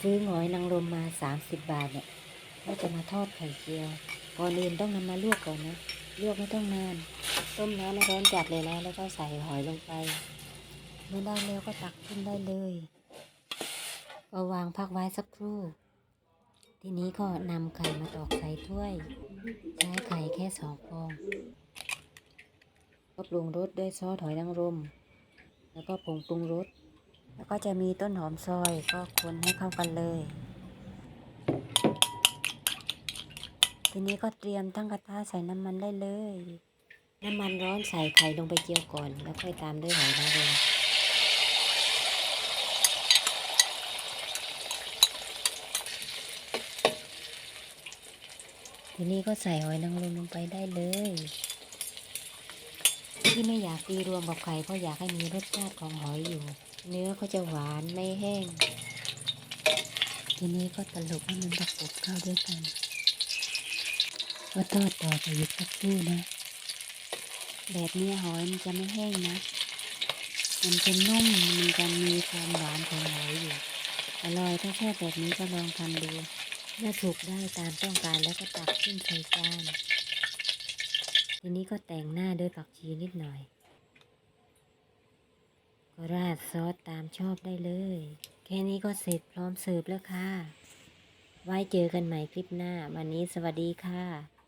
ซื้อหอยนางรมมา30บบาทเนี่ยก็จะมาทอดไข่เจียว ก่อนอื่นต้องนำมาลวกก่อนนะ ลวกไม่ต้องนาน ต้มน้ำร้อนจัดเลยนะ แล้วก็ใส่หอยลงไป เมื่อได้แล้วก็ตักขึ้นได้เลย ก็วางพักไว้สักครู่ ทีนี้ก็นำไข่มาตอกใส่ถ้วย ใช้ไข่แค่สองฟองก็ปรุงรสด้วยซอสหอยนางรม แล้วก็ผงปรุงรส แล้วก็จะมีต้นหอมซอยก็คนให้เข้ากันเลย ทีนี้ก็เตรียมตั้งกระทะใส่น้ำมันได้เลย น้ำมันร้อนใส่ไข่ลงไปเจียวก่อน แล้วค่อยตามด้วยหอยนางรมทีนี้ก็ใส่หอยนางรมลงไปได้เลย ที่ไม่อยากตีรวมกับไข่เพราะอยากให้มีรสชาติของหอยอยู่ เนื้อก็จะหวานไม่แห้ง ทีนี้ก็ตลบให้มันประกบเข้าด้วยกันก็ทอดต่อไปอีกสักครู่นะ แบบนี้หอยมันจะไม่แห้งนะ มันจะนุ่ม มันจะมีความหวานของหอยอยู่ อร่อยถ้าชอบแบบนี้ก็ลองทำดูเมื่อถูกได้ตามต้องการแล้วก็ตักขึ้นใส่จาน ทีนี้ก็แต่งหน้าด้วยผักชีนิดหน่อย ราดซอสตามชอบได้เลย แค่นี้ก็เสร็จพร้อมเสิร์ฟแล้วค่ะ ไว้เจอกันใหม่คลิปหน้า วันนี้สวัสดีค่ะ